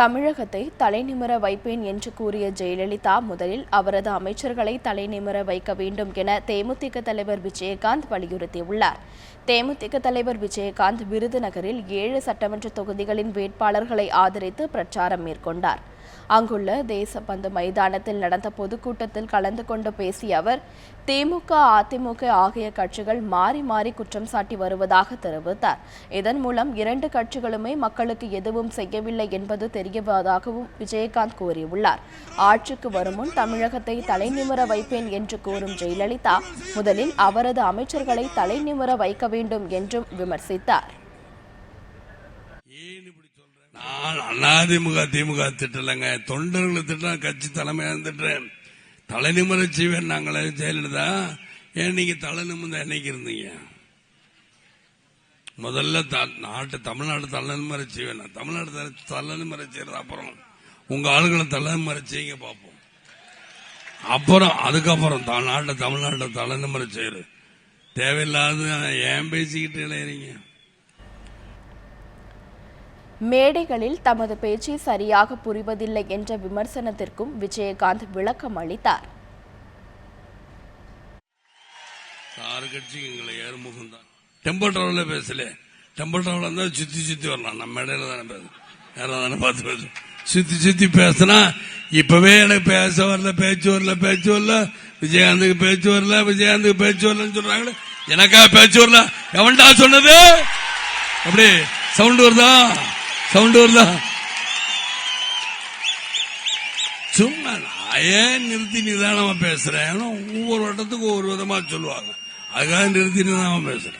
தமிழகத்தை தலைநிமிர வைப்பேன் என்று கூறிய ஜெயலலிதா முதலில் அவரது அமைச்சர்களை தலைநிமிர வைக்க வேண்டும் என தேமுதிக தலைவர் விஜயகாந்த் வலியுறுத்தியுள்ளார். தேமுதிக தலைவர் விஜயகாந்த் விருதுநகரில் ஏழு சட்டமன்ற தொகுதிகளின் வேட்பாளர்களை ஆதரித்து பிரச்சாரம் மேற்கொண்டார். அங்குள்ள தேசப்பந்து மைதானத்தில் நடந்த பொதுக்கூட்டத்தில் கலந்து கொண்டு பேசிய அவர் திமுக அதிமுக ஆகிய கட்சிகள் மாறி மாறி குற்றம் சாட்டி வருவதாக தெரிவித்தார். இதன் மூலம் இரண்டு கட்சிகளுமே மக்களுக்கு எதுவும் செய்யவில்லை என்பது தெரியவதாகவும் விஜயகாந்த் கூறியுள்ளார். ஆட்சிக்கு வரும் முன் தமிழகத்தை தலைநிமிர வைப்பேன் என்று கூறும் ஜெயலலிதா முதலில் அவரது அமைச்சர்களை தலைநிமிர வைக்க வேண்டும் என்றும் விமர்சித்தார். ஏன் இப்படி நான் அதிமுக திமுக திட்டலைங்க. தொண்டர்களை திட்டம் கட்சி தலைமையாக திட்டுறேன். தலைநிமிர செய்வேன் நாங்களே ஜெயலலிதா. ஏன் நீங்க தலை நிமிர்ந்த என்னைக்கு இருந்தீங்க? முதல்ல த- நாட்டு தமிழ்நாடு தலைநிமிர செய்வேன் தமிழ்நாடு தலை- தலைநிமிர செய்யறது அப்புறம் உங்க ஆளுகளை தலைநிமிர செய்யுங்க பார்ப்போம். அப்புறம் அதுக்கப்புறம் த- நாட்டை தமிழ்நாட்டை தலைநிமிர செய்யறது தேவையில்லாத ஏன் பேசிக்கிட்டு இளையறீங்க? மேடைகளில் தமது பேச்சை சரியாக புரிவதில்லை என்ற விமர்சனத்திற்கும் விஜயகாந்த் விளக்கம் அளித்தார். ஆறு கட்சிக்கு எங்களை ஏறுமுகம் டிராவல பேசல. டெம்போ டிராவல இருந்தால் சுத்தி சுத்தி வரலாம். நம்ம இடையில தானே பேசும் வேற தானே பார்த்து பேசும் சுத்தி சுத்தி பேசினா இப்பவே எனக்கு பேச வரல பேச்சு வரல பேச்சு வரல. விஜயகாந்துக்கு பேச்சு வரல விஜயகாந்துக்கு பேச்சு வரலன்னு சொல்றாங்களே. எனக்கா பேச்சு வரல? எவன்டா சொன்னது? எப்படி சவுண்ட் வருதா? சவுண்ட் வருதா? சும்மா ஏன் நிறுத்தி நிதானமா பேசுறேன்? ஏன்னா ஒவ்வொரு வட்டத்துக்கும் ஒவ்வொரு விதமா சொல்லுவாங்க. அதுக்காக நிறுத்தி நிதானமா பேசுறேன்.